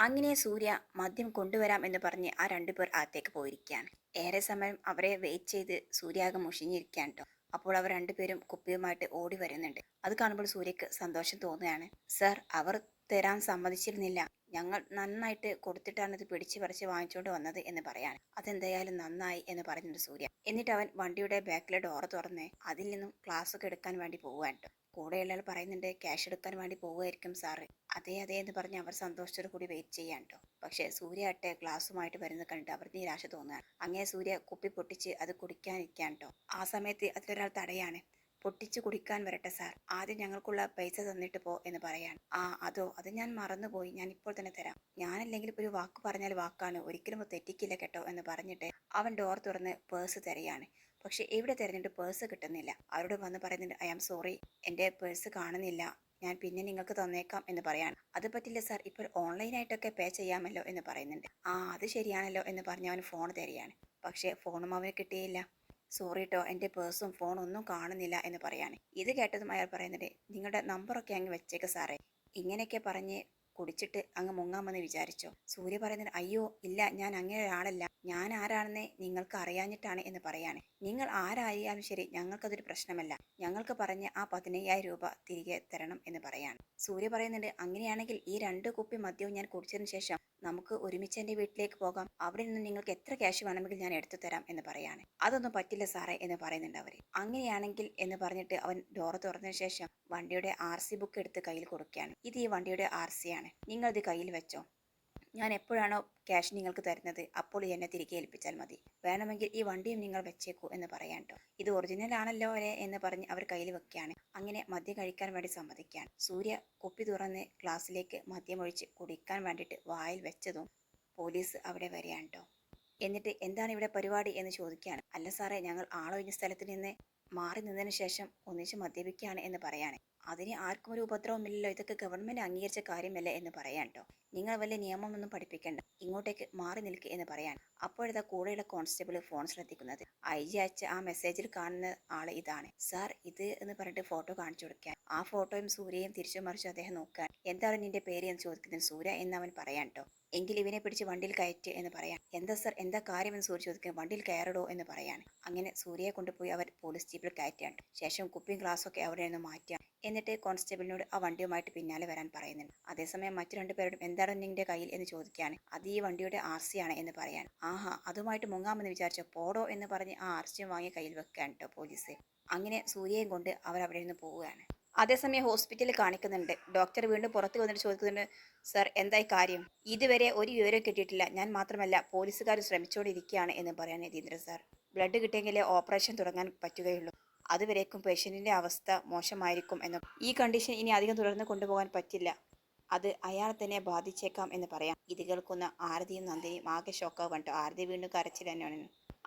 അങ്ങനെ സൂര്യ മദ്യം കൊണ്ടുവരാം എന്ന് പറഞ്ഞ് ആ രണ്ടുപേർ അകത്തേക്ക് പോയിരിക്കുകയാണ്. ഏറെ സമയം അവരെ വെയിറ്റ് ചെയ്ത് സൂര്യാകെ മുഷിഞ്ഞിരിക്കുകയാണ് കേട്ടോ അപ്പോൾ അവർ രണ്ടുപേരും കുപ്പിയുമായിട്ട് ഓടി വരുന്നുണ്ട്. അത് കാണുമ്പോൾ സൂര്യക്ക് സന്തോഷം തോന്നുകയാണ്. സർ അവർ തരാൻ സമ്മതിച്ചിരുന്നില്ല. ഞങ്ങൾ നന്നായിട്ട് കൊടുത്തിട്ടാണ് ഇത് പിടിച്ചു പറിച്ച് വാങ്ങിച്ചുകൊണ്ട് വന്നത് എന്ന് പറയാണ്. അതെന്തായാലും നന്നായി എന്ന് പറയുന്നുണ്ട് സൂര്യ. എന്നിട്ട് അവൻ വണ്ടിയുടെ ബാക്കിലെ ഡോർ തുറന്ന് അതിൽ നിന്നും ക്ലാസ് ഒക്കെ എടുക്കാൻ വേണ്ടി പോവുകയാണ്. കൂടെയുള്ളയാൾ പറയുന്നുണ്ട് ക്യാഷ് എടുക്കാൻ വേണ്ടി പോവുമായിരിക്കും സാറ് അതെ അതെ എന്ന് പറഞ്ഞ് അവർ സന്തോഷത്തോടു കൂടി വെയിറ്റ് ചെയ്യാൻ കേട്ടോ പക്ഷേ സൂര്യ ആട്ടെ ഗ്ലാസ്സുമായിട്ട് വരുന്നത് കണ്ടിട്ട് അവർ നിരാശ തോന്നുകയാണ്. അങ്ങനെ സൂര്യ കുപ്പി പൊട്ടിച്ച് അത് കുടിക്കാനിരിക്കാൻ കേട്ടോ ആ സമയത്ത് അതിലൊരാൾ തടയാണ്. പൊട്ടിച്ച് കുടിക്കാൻ വരട്ടെ സാർ. ആദ്യം ഞങ്ങൾക്കുള്ള പൈസ തന്നിട്ട് പോ എന്ന് പറയാൻ ആ അതോ? അത് ഞാൻ മറന്നുപോയി. ഞാൻ ഇപ്പോൾ തന്നെ തരാം. ഞാനല്ലെങ്കിൽ ഒരു വാക്ക് പറഞ്ഞാൽ വാക്കാണ്. ഒരിക്കലും തെറ്റിക്കില്ല കേട്ടോ എന്ന് പറഞ്ഞിട്ട് അവൻ ഡോർ തുറന്ന് പേഴ്സ് തരികയാണ്. പക്ഷെ എവിടെ തിരഞ്ഞിട്ട് പേഴ്സ് കിട്ടുന്നില്ല. അവരോട് വന്ന് പറയുന്നുണ്ട് ഐ ആം സോറി. എന്റെ പേഴ്സ് കാണുന്നില്ല. ഞാൻ പിന്നെ നിങ്ങൾക്ക് തന്നേക്കാം എന്ന് പറയാണ്. അത് പറ്റില്ല സാർ. ഇപ്പോൾ ഓൺലൈനായിട്ടൊക്കെ പേ ചെയ്യാമല്ലോ എന്ന് പറയുന്നുണ്ട്. ആ അത് ശരിയാണല്ലോ എന്ന് പറഞ്ഞ് അവൻ ഫോൺ തരികയാണ്. പക്ഷേ ഫോണും അവന് കിട്ടിയില്ല. സോറി കേട്ടോ എന്റെ പേഴ്സും ഫോണും ഒന്നും കാണുന്നില്ല എന്ന് പറയാണ്. ഇത് കേട്ടതും അയാൾ പറയുന്നുണ്ട് നിങ്ങളുടെ നമ്പറൊക്കെ അങ്ങ് വെച്ചേക്ക് സാറേ. ഇങ്ങനെയൊക്കെ പറഞ്ഞ് കുടിച്ചിട്ട് അങ്ങ് മുങ്ങാമെന്ന് വിചാരിച്ചോ. സൂര്യ പറയുന്നത് അയ്യോ ഇല്ല ഞാൻ അങ്ങനെ ഒരാളല്ല. ഞാൻ ആരാണെന്ന് നിങ്ങൾക്ക് അറിയാഞ്ഞിട്ടാണ് എന്ന് പറയാണ്. നിങ്ങൾ ആരായാലും ശരി ഞങ്ങൾക്കതൊരു പ്രശ്നമല്ല. ഞങ്ങൾക്ക് പറഞ്ഞ് ആ പതിനയ്യായിരം രൂപ തിരികെ തരണം എന്ന് പറയാണ്. സൂര്യ പറയുന്നുണ്ട് അങ്ങനെയാണെങ്കിൽ ഈ രണ്ട് കുപ്പി മദ്യവും ഞാൻ കുടിച്ചതിന് ശേഷം നമുക്ക് ഒരുമിച്ച് എന്റെ വീട്ടിലേക്ക് പോകാം. അവിടെ നിന്ന് നിങ്ങൾക്ക് എത്ര ക്യാഷ് വേണമെങ്കിൽ ഞാൻ എടുത്തു തരാം എന്ന് പറയാണ്. അതൊന്നും പറ്റില്ല സാറേ എന്ന് പറയുന്നുണ്ട് അവർ അങ്ങനെയാണെങ്കിൽ എന്ന് പറഞ്ഞിട്ട് അവൻ ഡോർ തുറന്നതിന് ശേഷം വണ്ടിയുടെ ആർ ബുക്ക് എടുത്ത് കയ്യിൽ കൊടുക്കുകയാണ്. ഇത് ഈ വണ്ടിയുടെ ആർ ആണ്. നിങ്ങൾ ഇത് കയ്യിൽ വെച്ചോ. ഞാൻ എപ്പോഴാണോ ക്യാഷ് നിങ്ങൾക്ക് തരുന്നത് അപ്പോൾ എന്നെ തിരികെ ഏൽപ്പിച്ചാൽ മതി. വേണമെങ്കിൽ ഈ വണ്ടിയും നിങ്ങൾ വെച്ചേക്കൂ എന്ന് പറയാൻ കേട്ടോ ഇത് ഒറിജിനൽ ആണല്ലോ അല്ലേ എന്ന് പറഞ്ഞ് അവർ കയ്യിൽ വെക്കുകയാണ്. അങ്ങനെ മദ്യം കഴിക്കാൻ വേണ്ടി സമ്മതിക്കുകയാണ്. സൂര്യ കുപ്പി തുറന്ന് ഗ്ലാസ്സിലേക്ക് മദ്യമൊഴിച്ച് കുടിക്കാൻ വേണ്ടിയിട്ട് വായിൽ വെച്ചതും പോലീസ് അവിടെ വരികയാണ് കേട്ടോ എന്നിട്ട് എന്താണ് ഇവിടെ പരിപാടി എന്ന് ചോദിക്കുകയാണ്. അല്ല സാറേ ഞങ്ങൾ ആളൊഴിഞ്ഞ സ്ഥലത്ത് നിന്ന് മാറി നിന്നതിന് ശേഷം ഒന്നിച്ച് മദ്യപിക്കുകയാണ് എന്ന് പറയാണ്. അതിന് ആർക്കും ഒരു ഉപദ്രവമില്ലല്ലോ ഇതൊക്കെ ഗവൺമെന്റ് അംഗീകരിച്ച കാര്യമല്ലേ എന്ന് പറയാൻ കേട്ടോ നിങ്ങൾ വല്ല നിയമമൊന്നും പഠിപ്പിക്കേണ്ട. ഇങ്ങോട്ടേക്ക് മാറി നിൽക്ക് എന്ന് പറയാൻ അപ്പോഴത്തെ കൂടെയുള്ള കോൺസ്റ്റബിൾ ഫോൺ ശ്രദ്ധിക്കുന്നത്. ഐ ജി അയച്ച ആ മെസ്സേജിൽ കാണുന്ന ആൾ ഇതാണ്. സാർ ഇത് എന്ന് പറഞ്ഞിട്ട് ഫോട്ടോ കാണിച്ചു കൊടുക്കാൻ ആ ഫോട്ടോയും സൂര്യയും തിരിച്ചു മറിച്ച് അദ്ദേഹം നോക്കാൻ. എന്താണ് നിന്റെ പേര് എന്ന് ചോദിക്കുന്നത് സൂര്യ എന്ന് അവൻ പറയാൻ കേട്ടോ എങ്കിൽ ഇവനെ പിടിച്ച് വണ്ടിയിൽ കയറ്റ് എന്ന് പറയാൻ. എന്താ സർ എന്താ കാര്യം എന്ന് സൂര്യ ചോദിക്കുക വണ്ടിയിൽ കയറടോ എന്ന് പറയാൻ. അങ്ങനെ സൂര്യയെ കൊണ്ടുപോയി അവർ പോലീസ് ജീപ്പിൽ കയറ്റാണ് ശേഷം കുപ്പിയും ഗ്ലാസ്സൊക്കെ അവിടെ നിന്ന് മാറ്റാം എന്നിട്ട് കോൺസ്റ്റബിളിനോട് ആ വണ്ടിയുമായിട്ട് പിന്നാലെ വരാൻ പറയുന്നുണ്ട്. അതേസമയം മറ്റു രണ്ടുപേരോടും എന്താണ് നിന്റെ കയ്യിൽ എന്ന് ചോദിക്കുകയാണ് അത് ഈ വണ്ടിയുടെ ആർ ആണ് എന്ന് പറയാൻ. ആഹാ അതുമായിട്ട് മുങ്ങാമെന്ന് വിചാരിച്ച? പോടോ എന്ന് പറഞ്ഞ് ആ ആർ സിയും വാങ്ങി കയ്യിൽ വെക്കാൻ കേട്ടോ പോലീസ് അങ്ങനെ സൂര്യയും കൊണ്ട് അവർ അവിടെ നിന്ന് പോവുകയാണ്. അതേസമയം ഹോസ്പിറ്റലിൽ കാണിക്കുന്നുണ്ട്. ഡോക്ടർ വീണ്ടും പുറത്ത് വന്നിട്ട് ചോദിക്കുന്നുണ്ട് സർ എന്തായി കാര്യം? ഇതുവരെ ഒരു വിവരം കിട്ടിയിട്ടില്ല. ഞാൻ മാത്രമല്ല പോലീസുകാർ ശ്രമിച്ചുകൊണ്ടിരിക്കുകയാണ് എന്ന് പറയാൻ യതീന്ദ്ര സർ ബ്ലഡ് കിട്ടിയെങ്കിലേ ഓപ്പറേഷൻ തുടങ്ങാൻ പറ്റുകയുള്ളൂ. അതുവരേക്കും പേഷ്യന്റിന്റെ അവസ്ഥ മോശമായിരിക്കും എന്ന്. ഈ കണ്ടീഷൻ ഇനി അധികം തുടർന്ന് കൊണ്ടുപോകാൻ പറ്റില്ല. അത് അയാൾ തന്നെ ബാധിച്ചേക്കാം എന്ന് പറയാം. ഇത് കേൾക്കുന്ന ആരതിയും നന്ദിയും ആകെ ഷോക്കാവ് കണ്ടു ആരതി വീണ്ടും കരച്ചിൽ തന്നെയാണ്.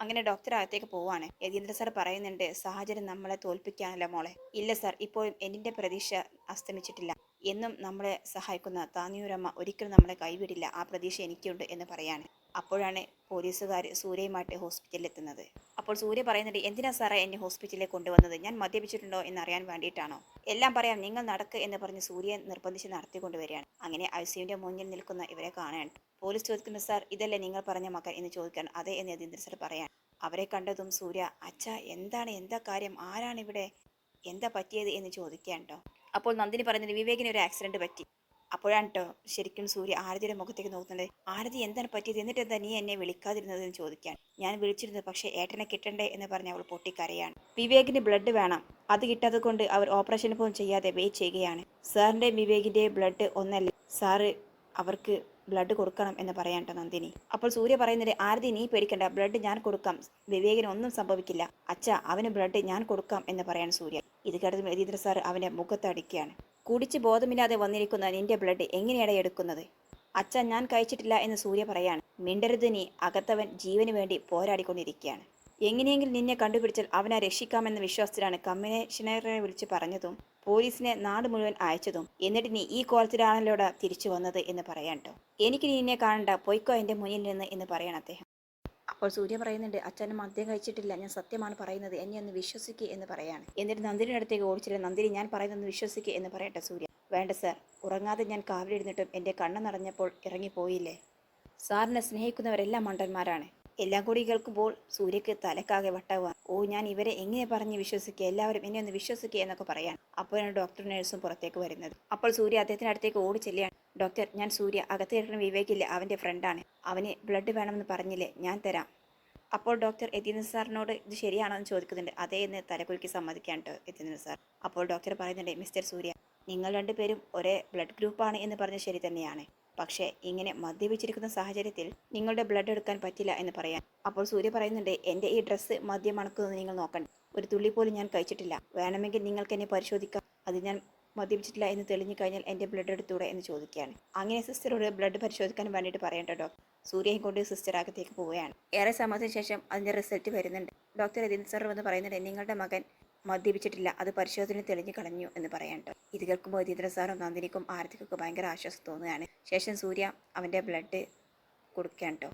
അങ്ങനെ ഡോക്ടർ അകത്തേക്ക് പോവാണ്. യതീന്ദ്ര സാർ പറയുന്നുണ്ട് സാഹചര്യം നമ്മളെ തോൽപ്പിക്കാനല്ല മോളെ. ഇല്ല സാർ ഇപ്പോഴും എന്നിന്റെ പ്രതീക്ഷ അസ്തമിച്ചിട്ടില്ല. എന്നും നമ്മളെ സഹായിക്കുന്ന താനിയൂരമ്മ ഒരിക്കലും നമ്മളെ കൈവിടില്ല. ആ പ്രതീക്ഷ എനിക്കുണ്ട് എന്ന് പറയാണ്. അപ്പോഴാണ് പോലീസുകാർ സൂര്യയുമായിട്ട് ഹോസ്പിറ്റലിൽ എത്തുന്നത്. അപ്പോൾ സൂര്യ പറയുന്നുണ്ട് എന്തിനാ സാറേ എന്നെ ഹോസ്പിറ്റലിൽ കൊണ്ടുവന്നത്? ഞാൻ മദ്യപിച്ചിട്ടുണ്ടോ എന്ന് അറിയാൻ വേണ്ടിയിട്ടാണോ? എല്ലാം പറയാം. നിങ്ങൾ നടക്ക് എന്ന് പറഞ്ഞ് സൂര്യൻ നിർബന്ധിച്ച് നടത്തിക്കൊണ്ടുവരികയാണ്. അങ്ങനെ ഐ സിയുവിന്റെ മുന്നിൽ നിൽക്കുന്ന ഇവരെ കാണാൻ പോലീസ് ചോദിക്കുന്നു സാർ ഇതല്ലേ നിങ്ങൾ പറഞ്ഞ മകൻ? എന്ന് ചോദിക്കാൻ അതെ എന്ന് യതീന്ദ്ര സാർ പറയാൻ അവരെ കണ്ടതും സൂര്യ അച്ഛ എന്താണ് എന്താ കാര്യം ആരാണ് ഇവിടെ എന്താ പറ്റിയത്? എന്ന് ചോദിക്കാൻ അപ്പോൾ നന്ദിനി പറഞ്ഞത് വിവേകിന് ഒരു ആക്സിഡന്റ് പറ്റി. അപ്പോഴാണ് കേട്ടോ ശരിക്കും സൂര്യ ആരതിയുടെ മുഖത്തേക്ക് നോക്കുന്നത്. ആരതി എന്താണ് പറ്റിയത്? എന്നിട്ട് എന്താ നീ എന്നെ വിളിക്കാതിരുന്നത്? എന്ന് ചോദിക്കാൻ ഞാൻ വിളിച്ചിരുന്നത് പക്ഷേ ഏട്ടനെ കിട്ടണ്ടേ? എന്ന് പറഞ്ഞ് അവൾ പൊട്ടിക്കരയാണ്. വിവേകിന് ബ്ലഡ് വേണം. അത് കിട്ടാത്തത് കൊണ്ട് അവർ ഓപ്പറേഷൻ പോലും ചെയ്യാതെ വെയിറ്റ് ചെയ്യുകയാണ്. സാറിന്റെയും വിവേകിന്റെയും ബ്ലഡ് ഒന്നല്ല. സാറ് അവർക്ക് ബ്ലഡ് കൊടുക്കണം എന്ന് പറയാൻ നന്ദിനി. അപ്പോൾ സൂര്യ പറയുന്നത് ആരതി നീ പേടിക്കണ്ട ബ്ലഡ് ഞാൻ കൊടുക്കാം. വിവേകിന് ഒന്നും സംഭവിക്കില്ല. അച്ഛ അവന് ബ്ലഡ് ഞാൻ കൊടുക്കാം എന്ന് പറയാൻ സൂര്യ. ഇത് കേട്ടത് രതീന്ദ്ര സാർ അവന്റെ മുഖത്തടിക്കുകയാണ് കുടിച്ച് ബോധമില്ലാതെ വന്നിരിക്കുന്ന നിന്റെ ബ്ലഡ് എങ്ങനെയാണ് എടുക്കുന്നത്? അച്ഛ ഞാൻ കഴിച്ചിട്ടില്ല എന്ന് സൂര്യ പറയാണ്. മിണ്ടരുത് നീ. അകത്തവൻ ജീവന് വേണ്ടി പോരാടിക്കൊണ്ടിരിക്കുകയാണ്. എങ്ങനെയെങ്കിലും നിന്നെ കണ്ടുപിടിച്ചാൽ അവനെ രക്ഷിക്കാമെന്ന വിശ്വാസത്തിലാണ് കമ്മീഷണറെ വിളിച്ച് പറഞ്ഞതും പോലീസിനെ നാട് മുഴുവൻ അയച്ചതും. എന്നിട്ട് നീ ഈ കോളത്തിലാണല്ലോടെ തിരിച്ചു വന്നത് എന്ന് പറയാൻ കേട്ടോ എനിക്ക് നിന്നെ കാണണ്ട. പൊയ്ക്കോ എന്റെ മുന്നിൽ നിന്ന് എന്ന് പറയണം അദ്ദേഹം. അപ്പോൾ സൂര്യ പറയുന്നുണ്ട് അച്ഛനും മദ്യം കഴിച്ചിട്ടില്ല. ഞാൻ സത്യമാണ് പറയുന്നത്. എന്നെ ഒന്ന് വിശ്വസിക്കുക എന്ന് പറയാണ്. എന്നിട്ട് നന്ദിനിയുടെ അടുത്തേക്ക് ഓടിച്ചില്ല. നന്ദിരി ഞാൻ പറയുന്നത് വിശ്വസിക്കുക എന്ന് പറയട്ടെ സൂര്യ. വേണ്ട സാർ. ഉറങ്ങാതെ ഞാൻ കാവിലിരുന്നിട്ടും എന്റെ കണ്ണ് നിറഞ്ഞപ്പോൾ ഇറങ്ങിപ്പോയില്ലേ? സാറിനെ സ്നേഹിക്കുന്നവരെല്ലാം മണ്ടന്മാരാണ്. എല്ലാം കൂടി കേൾക്കുമ്പോൾ സൂര്യക്ക് തലക്കാകെ വട്ടവുക ഓ ഞാൻ ഇവരെ എങ്ങനെ പറഞ്ഞ് വിശ്വസിക്കുക? എല്ലാവരും എന്നെ ഒന്ന് വിശ്വസിക്കുക എന്നൊക്കെ പറയാൻ അപ്പോഴാണ് ഡോക്ടറും നഴ്സും പുറത്തേക്ക് വരുന്നത്. അപ്പോൾ സൂര്യ അദ്ദേഹത്തിന് അടുത്തേക്ക് ഓടി ചെല്ലുകയാണ്. ഡോക്ടർ ഞാൻ സൂര്യ അകത്ത് വിവേകില്ല വിവേകില്ലേ? അവന്റെ ഫ്രണ്ടാണ് അവന് ബ്ലഡ് വേണമെന്ന് പറഞ്ഞില്ലേ? ഞാൻ തരാം. അപ്പോൾ ഡോക്ടർ എത്തിയ സാറിനോട് ഇത് ശരിയാണോ? എന്ന് ചോദിക്കുന്നുണ്ട്. അതേ എന്ന് തലകുലുക്കി സമ്മതിക്കാൻ കേട്ടോ സാർ അപ്പോൾ ഡോക്ടർ പറയുന്നുണ്ട് മിസ്റ്റർ സൂര്യ നിങ്ങൾ രണ്ടുപേരും ഒരേ ബ്ലഡ് ഗ്രൂപ്പാണ് എന്ന് പറഞ്ഞ ശരി തന്നെയാണ്. പക്ഷേ ഇങ്ങനെ മദ്യപിച്ചിരിക്കുന്ന സാഹചര്യത്തിൽ നിങ്ങളുടെ ബ്ലഡ് എടുക്കാൻ പറ്റില്ല എന്ന് പറയാൻ. അപ്പോൾ സൂര്യ പറയുന്നുണ്ട് എന്റെ ഈ ഡ്രസ്സ് മദ്യം നിങ്ങൾ നോക്കണ്ട. ഒരു തുള്ളി പോലും ഞാൻ കഴിച്ചിട്ടില്ല. വേണമെങ്കിൽ നിങ്ങൾക്ക് എന്നെ പരിശോധിക്കാം. അത് ഞാൻ മദ്യപിച്ചിട്ടില്ല എന്ന് തെളിഞ്ഞു കഴിഞ്ഞാൽ എന്റെ ബ്ലഡ് എടുത്തൂടെ എന്ന് ചോദിക്കുകയാണ്. അങ്ങനെ സിസ്റ്ററോട് ബ്ലഡ് പരിശോധിക്കാൻ വേണ്ടിയിട്ട് പറയേണ്ട ഡോക്ടർ സൂര്യയും കൊണ്ട് സിസ്റ്റർ അകത്തേക്ക് പോവുകയാണ്. ഏറെ സമയത്തിന് ശേഷം അതിന്റെ റിസൾട്ട് വരുന്നുണ്ട്. ഡോക്ടർ രതീന്ദ്ര സർ വന്ന് പറയുന്നുണ്ട് നിങ്ങളുടെ മകൻ മദ്യപിച്ചിട്ടില്ല. അത് പരിശോധന തെളിഞ്ഞു കളഞ്ഞു എന്ന് പറയാൻ ഇത് കേൾക്കുമ്പോൾ രതീന്ദ്ര സാറും നന്ദിനിക്കും ആരതിക്കൊക്കെ ഭയങ്കര ആശ്വാസം തോന്നുകയാണ്. ശേഷം സൂര്യ അവന്റെ ബ്ലഡ് കൊടുക്കാൻ കേട്ടോ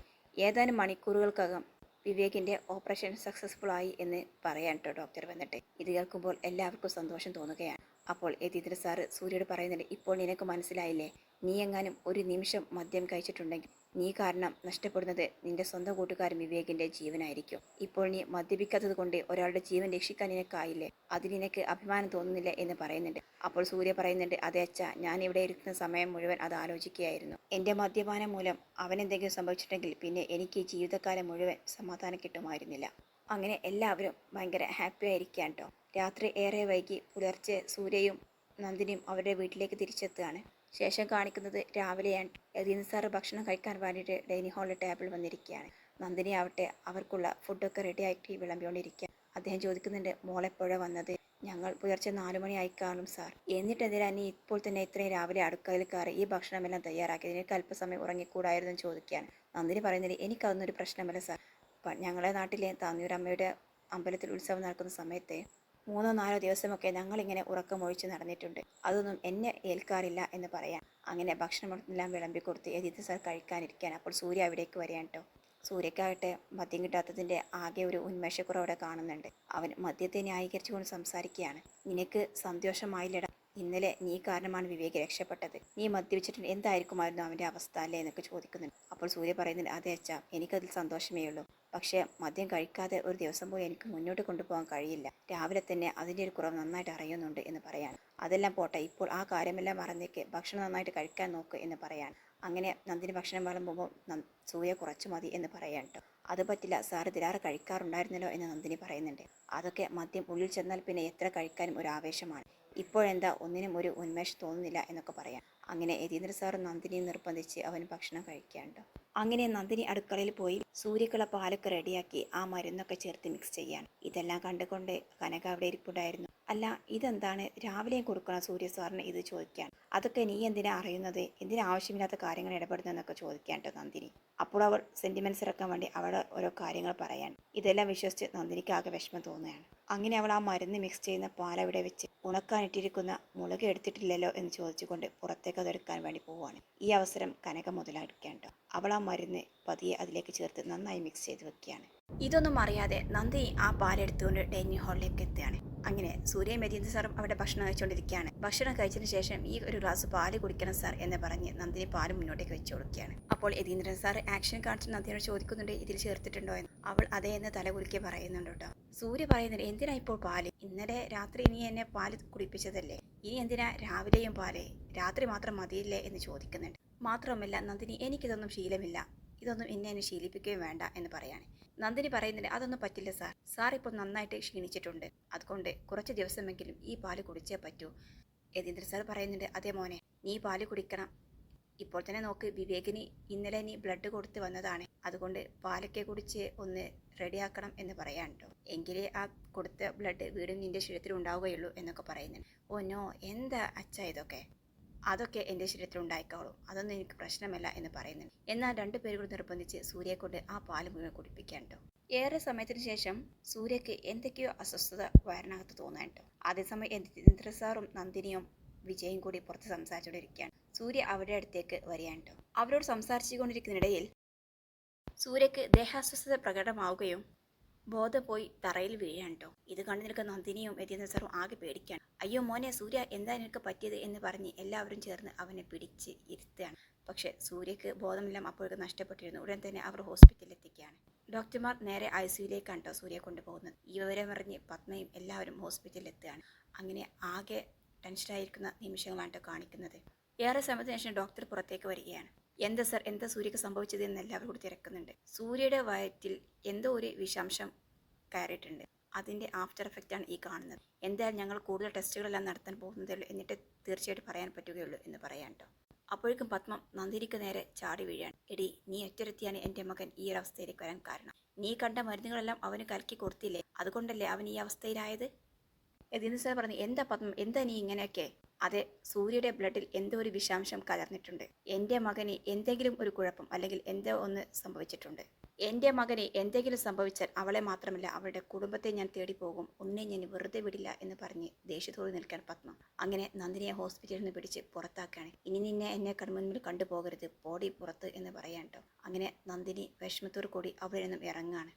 ഏതാനും മണിക്കൂറുകൾക്കകം വിവേകിന്റെ ഓപ്പറേഷൻ സക്സസ്ഫുൾ ആയി എന്ന് പറയാൻ കേട്ടോ ഡോക്ടർ വന്നിട്ട്. ഇത് കേൾക്കുമ്പോൾ എല്ലാവർക്കും സന്തോഷം തോന്നുകയാണ്. അപ്പോൾ യതീന്ദ്ര സാറ് സൂര്യയോട് പറയുന്നുണ്ട് ഇപ്പോൾ നിനക്ക് മനസ്സിലായില്ലേ? നീ എങ്ങാനും ഒരു നിമിഷം മദ്യം കഴിച്ചിട്ടുണ്ടെങ്കിൽ നീ കാരണം നഷ്ടപ്പെടുന്നത് നിന്റെ സ്വന്തം കൂട്ടുകാരൻ വിവേകിന്റെ ജീവനായിരിക്കും. ഇപ്പോൾ നീ മദ്യപിക്കാത്തത് കൊണ്ട് ഒരാളുടെ ജീവൻ രക്ഷിക്കാൻ നിനക്കായില്ലേ? അതിന് നിനക്ക് അഭിമാനം തോന്നുന്നില്ല എന്ന് പറയുന്നുണ്ട്. അപ്പോൾ സൂര്യ പറയുന്നുണ്ട് അതെ അച്ഛ ഞാൻ ഇവിടെ ഇരിക്കുന്ന സമയം മുഴുവൻ അത് ആലോചിക്കുകയായിരുന്നു. എന്റെ മദ്യപാനം മൂലം അവനെന്തെങ്കിലും സംഭവിച്ചിട്ടുണ്ടെങ്കിൽ പിന്നെ എനിക്ക് ജീവിതകാലം മുഴുവൻ സമാധാനം കിട്ടുമായിരുന്നില്ല. അങ്ങനെ എല്ലാവരും ഭയങ്കര ഹാപ്പി ആയിരിക്കുകയാണ് കേട്ടോ രാത്രി ഏറെ വൈകി പുലർച്ചെ സൂര്യയും നന്ദിനിയും അവരുടെ വീട്ടിലേക്ക് തിരിച്ചെത്തുകയാണ്. ശേഷം കാണിക്കുന്നത് രാവിലെയാണ് രതീന്ദ്ര സാറ് ഭക്ഷണം കഴിക്കാൻ വേണ്ടിയിട്ട് ഡൈനിങ് ഹാളിൽ ടേബിൾ വന്നിരിക്കുകയാണ്. നന്ദിനി ആവട്ടെ അവർക്കുള്ള ഫുഡൊക്കെ റെഡിയാക്കി വിളമ്പിക്കൊണ്ടിരിക്കുക അദ്ദേഹം ചോദിക്കുന്നുണ്ട് മോളെപ്പോഴാണ് വന്നത്? ഞങ്ങൾ പുലർച്ചെ നാലു മണി ആയിക്കാണും സാർ. എന്നിട്ട് എന്തിനാ നീ ഇപ്പോൾ തന്നെ ഇത്രയും രാവിലെ അടുക്കളയിൽ കയറി ഈ ഭക്ഷണമെല്ലാം തയ്യാറാക്കി നിനക്ക് അല്പസമയം ഉറങ്ങിക്കൂടായിരുന്നു ചോദിക്കുകയാണ്. നന്ദിനി പറയുന്നത് ഒരു പ്രശ്നമല്ല സാർ. ഞങ്ങളുടെ ഞങ്ങളെ നാട്ടിലെ താന്നൂരമ്മയുടെ അമ്പലത്തിൽ ഉത്സവം നടക്കുന്ന സമയത്തെ മൂന്നോ നാലോ ദിവസമൊക്കെ ഞങ്ങളിങ്ങനെ ഉറക്കമൊഴിച്ച് നടന്നിട്ടുണ്ട്. അതൊന്നും എന്നെ ഏൽക്കാറില്ല എന്ന് പറയാം അങ്ങനെ ഭക്ഷണമെല്ലാം വിളമ്പി കൊടുത്ത് എതിർത്ത് സാർ കഴിക്കാനിരിക്കാൻ അപ്പോൾ സൂര്യ അവിടേക്ക് വരികയാണ് കേട്ടോ സൂര്യക്കാകട്ടെ മദ്യം കിട്ടാത്തതിന്റെ ആകെ ഒരു ഉന്മേഷക്കുറവ് അവിടെ കാണുന്നുണ്ട്. അവൻ മദ്യത്തെ ന്യായീകരിച്ചുകൊണ്ട് സംസാരിക്കുകയാണ്. നിനക്ക് സന്തോഷമായില്ലട. ഇന്നലെ നീ കാരണമാണ് വിവേക് രക്ഷപ്പെട്ടത്. നീ മദ്യപിച്ചിട്ട് എന്തായിരിക്കുമായിരുന്നു അവന്റെ അവസ്ഥ അല്ലേ എന്നൊക്കെ ചോദിക്കുന്നുണ്ട്. അപ്പോൾ സൂര്യ പറയുന്നുണ്ട് അതെ അച്ഛാ എനിക്കതിൽ സന്തോഷമേ ഉള്ളൂ. പക്ഷേ മദ്യം കഴിക്കാതെ ഒരു ദിവസം പോയി എനിക്ക് മുന്നോട്ട് കൊണ്ടുപോകാൻ കഴിയില്ല. രാവിലെ തന്നെ അതിന്റെ ഒരു കുറവ് നന്നായിട്ട് അറിയുന്നുണ്ട് എന്ന് പറയാണ്. അതെല്ലാം പോട്ടെ ഇപ്പോൾ ആ കാര്യമെല്ലാം മറന്നേക്ക്. ഭക്ഷണം നന്നായിട്ട് കഴിക്കാൻ നോക്ക് എന്ന് പറയാണ്. അങ്ങനെ നന്ദിനി ഭക്ഷണം വിളമ്പുമ്പോൾ സൂര്യ കുറച്ച് മതി എന്ന് പറയാൻ കേട്ടോ അത് പറ്റില്ല സാറ് ദിലാറ് കഴിക്കാറുണ്ടായിരുന്നല്ലോ എന്ന് നന്ദിനി പറയുന്നുണ്ട്. അതൊക്കെ മദ്യം ഉള്ളിൽ ചെന്നാൽ പിന്നെ എത്ര കഴിക്കാനും ഒരു ആവേശമാണ്. ഇപ്പോഴെന്താ ഒന്നിനും ഒരു ഉന്മേഷം തോന്നുന്നില്ല എന്നൊക്കെ പറയാം. അങ്ങനെ യതീന്ദ്ര സാർ നന്ദിനിയും നിർബന്ധിച്ച് അവൻ ഭക്ഷണം കഴിക്കാണ്ടോ അങ്ങനെ നന്ദിനി അടുക്കളയിൽ പോയി സൂര്യക്കുള്ള പാലൊക്കെ റെഡിയാക്കി ആ മരുന്നൊക്കെ ചേർത്ത് മിക്സ് ചെയ്യാൻ. ഇതെല്ലാം കണ്ടുകൊണ്ട് കനക അവിടെ ഇരിപ്പുണ്ടായിരുന്നു. അല്ല ഇതെന്താണ്? രാവിലെയും കൊടുക്കണം സൂര്യ സാറിന് ഇത് ചോദിക്കാൻ? അതൊക്കെ നീ എന്തിനാ അറിയുന്നത്? എന്തിനാ ആവശ്യമില്ലാത്ത കാര്യങ്ങൾ ഇടപെടുന്നതെന്നൊക്കെ ചോദിക്കാൻ കേട്ടോ നന്ദിനി. അപ്പോൾ അവൾ സെന്റിമെന്റ്സ് ഇറക്കാൻ വേണ്ടി അവളെ ഓരോ കാര്യങ്ങൾ പറയാൻ. ഇതെല്ലാം വിശ്വസിച്ച് നന്ദിനിക്ക് ആകെ വിഷമം തോന്നുകയാണ്. അങ്ങനെ അവൾ ആ മരുന്ന് മിക്സ് ചെയ്യുന്ന പാലവിടെ വെച്ച് ഉണക്കാനിട്ടിരിക്കുന്ന മുളക് എടുത്തിട്ടില്ലല്ലോ എന്ന് ചോദിച്ചുകൊണ്ട് പുറത്തേക്ക് അതെടുക്കാൻ വേണ്ടി പോവുകയാണ്. ഈ അവസരം കനക മുതലെടുക്കാൻ കേട്ടോ അവൾ ആ മരുന്ന് പതിയെ അതിലേക്ക് ചേർത്ത് നന്നായി മിക്സ് ചെയ്ത് വെക്കുകയാണ്. ഇതൊന്നും അറിയാതെ നന്ദി ആ പാലെടുത്തുകൊണ്ട് ഡൈനിങ് ഹാളിലേക്ക് എത്തുകയാണ്. അങ്ങനെ സൂര്യ മെരീന്ദ് സാറും അവിടെ ഭക്ഷണം കഴിച്ചുകൊണ്ടിരിക്കുകയാണ് ഭക്ഷണം കഴിച്ചതിന് ശേഷം ഈ ഒരു ഗ്ലാസ് പാൽ കുടിക്കണം സാർ എന്ന് പറഞ്ഞ് നന്ദിനി പാൽ മുന്നോട്ടേക്ക് വെച്ചു കൊടുക്കുകയാണ്. അപ്പോൾ യതീന്ദ്രൻ സാർ ആക്ഷൻ കാണിച്ച് നന്ദിനോട് ചോദിക്കുന്നുണ്ട് ഇതിൽ ചേർത്തിട്ടുണ്ടോ? എന്ന്. അവൾ അതേ എന്ന് തലകുലുക്കി പറയുന്നുണ്ട് കേട്ടോ. സൂര്യ പറയുന്നുണ്ട് എന്തിനാ ഇപ്പോൾ പാൽ? ഇന്നലെ രാത്രി നീ എന്നെ പാൽ കുടിപ്പിച്ചതല്ലേ? ഇനി എന്തിനാ രാവിലെയും പാൽ? രാത്രി മാത്രം മതിയില്ലേ? എന്ന് ചോദിക്കുന്നുണ്ട്. മാത്രമല്ല നന്ദിനി എനിക്കിതൊന്നും ശീലമില്ല. ഇതൊന്നും എന്നെ എന്നെ ശീലിപ്പിക്കുകയും വേണ്ട എന്ന് പറയാണ്. നന്ദിനി പറയുന്നില്ല അതൊന്നും പറ്റില്ല സാർ. സാർ ഇപ്പോൾ നന്നായിട്ട് ക്ഷീണിച്ചിട്ടുണ്ട്. അതുകൊണ്ട് കുറച്ച് ദിവസമെങ്കിലും ഈ പാൽ കുടിച്ചേ പറ്റൂ. യതീന്ദ്രൻ സാർ പറയുന്നുണ്ട് അതേ മോനെ നീ പാൽ കുടിക്കണം. ഇപ്പോൾ തന്നെ നോക്ക് വിവേകിന് ഇന്നലെ നീ ബ്ലഡ് കൊടുത്ത് വന്നതാണ്. അതുകൊണ്ട് പാലൊക്കെ കുടിച്ച് ഒന്ന് റെഡിയാക്കണം എന്ന് പറയാൻ കേട്ടോ എങ്കിലേ ആ കൊടുത്ത ബ്ലഡ് വീണ്ടും നിന്റെ ശരീരത്തിൽ ഉണ്ടാവുകയുള്ളൂ എന്നൊക്കെ പറയുന്നുണ്ട്. Oh no. എന്താ അച്ഛ ഇതൊക്കെ? അതൊക്കെ എന്റെ ശരീരത്തിൽ ഉണ്ടായിക്കോളും. അതൊന്നും എനിക്ക് പ്രശ്നമല്ല എന്ന് പറയുന്നുണ്ട്. എന്നാൽ രണ്ടു പേരും കൂടി നിർബന്ധിച്ച് സൂര്യയെ കൊണ്ട് ആ പാൽ മുഴുവൻ കുടിപ്പിക്കാൻ ഏറെ സമയത്തിന് ശേഷം സൂര്യയ്ക്ക് എന്തൊക്കെയോ അസ്വസ്ഥത വയറിനകത്ത് തോന്നാനുണ്ടോ. അതേസമയം ഇന്ദ്ര സാറും നന്ദിനിയും വിജയും കൂടി പുറത്ത് സംസാരിച്ചുകൊണ്ടിരിക്കുകയാണ്. സൂര്യ അവരുടെ അടുത്തേക്ക് വരികയാണ് അവരോട് സംസാരിച്ചുകൊണ്ടിരിക്കുന്നിടയിൽ സൂര്യക്ക് ദേഹാസ്വസ്ഥത പ്രകടമാവുകയും ബോധം പോയി തറയിൽ വീഴാൻ കേട്ടോ ഇത് കണ്ടു നിൽക്കുന്ന നന്ദിനിയും യതീന്ദ്ര സാറും ആകെ പേടിക്കുകയാണ്. അയ്യോ മോനെ സൂര്യ എന്താ നിനക്ക് പറ്റിയത് എന്ന് പറഞ്ഞ് എല്ലാവരും ചേർന്ന് അവനെ പിടിച്ച് ഇരുത്തുകയാണ്. പക്ഷേ സൂര്യക്ക് ബോധമെല്ലാം അപ്പോഴേക്ക് നഷ്ടപ്പെട്ടിരുന്നു. ഉടൻ തന്നെ അവർ ഹോസ്പിറ്റലിൽ എത്തിക്കുകയാണ് ഡോക്ടർമാർ നേരെ ഐ സിയിലേക്കാണ് കേട്ടോ സൂര്യ കൊണ്ടുപോകുന്നത്. ഈ വിവരം അറിഞ്ഞ് പത്മയും എല്ലാവരും ഹോസ്പിറ്റലിൽ എത്തുകയാണ് അങ്ങനെ ആകെ ടെൻഷനായിരിക്കുന്ന നിമിഷങ്ങളാണ് കാണിക്കുന്നത്. ഏറെ സമയത്തിന് ശേഷം ഡോക്ടർ പുറത്തേക്ക് വരികയാണ്. എന്താ സർ എന്താ സൂര്യക്ക് സംഭവിച്ചത്? എന്ന് എല്ലാവരും കൂടി തിരക്കുന്നുണ്ട്. സൂര്യയുടെ വയറ്റിൽ എന്തോ ഒരു വിഷാംശം കയറിയിട്ടുണ്ട്. അതിന്റെ ആഫ്റ്റർ എഫക്റ്റാണ് ഈ കാണുന്നത്. എന്തായാലും ഞങ്ങൾ കൂടുതൽ ടെസ്റ്റുകളെല്ലാം നടത്താൻ പോകുന്നതേ എന്നിട്ട് തീർച്ചയായിട്ടും പറയാൻ പറ്റുകയുള്ളൂ എന്ന് പറയാൻ കേട്ടോ അപ്പോഴേക്കും പത്മം നന്ദിനിക്ക് നേരെ ചാടി വീഴാൻ എടി നീ ഒറ്റരത്തിയാണ് എന്റെ മകൻ. ഈ ഒരു അവസ്ഥയിലേക്ക് വരാൻ കാരണം. നീ കണ്ട മരുന്നുകളെല്ലാം അവന് കലക്കി കൊടുത്തില്ലേ? അതുകൊണ്ടല്ലേ അവൻ ഈ അവസ്ഥയിലായത്? ഇതിന് സാർ പറഞ്ഞു എന്താ പത്മം? എന്താ നീ ഇങ്ങനെയൊക്കെ? അതെ സൂര്യയുടെ ബ്ലഡിൽ എന്തോ ഒരു വിഷാംശം കലർന്നിട്ടുണ്ട്. എന്റെ മകന് എന്തെങ്കിലും ഒരു കുഴപ്പം അല്ലെങ്കിൽ എന്തോ ഒന്ന് സംഭവിച്ചിട്ടുണ്ട്. എന്റെ മകന് എന്തെങ്കിലും സംഭവിച്ചാൽ അവളെ മാത്രമല്ല അവളുടെ കുടുംബത്തെ ഞാൻ തേടി പോകും. ഒന്നേ ഞാൻ വെറുതെ വിടില്ല എന്ന് പറഞ്ഞ് ദേഷ്യത്തോടെ നിൽക്കാൻ പത്മ. അങ്ങനെ നന്ദിനിയെ ഹോസ്പിറ്റലിൽ നിന്ന് പിടിച്ച് പുറത്താക്കാണ്. ഇനി നിന്നെ എന്നെ കൺമുൻപിൽ കണ്ടുപോകരുത്. ബോഡി പുറത്ത് എന്ന് പറയാൻ കേട്ടോ അങ്ങനെ നന്ദിനി വിഷമത്തോടു കൂടി അവിടെ നിന്നും ഇറങ്ങാണ്.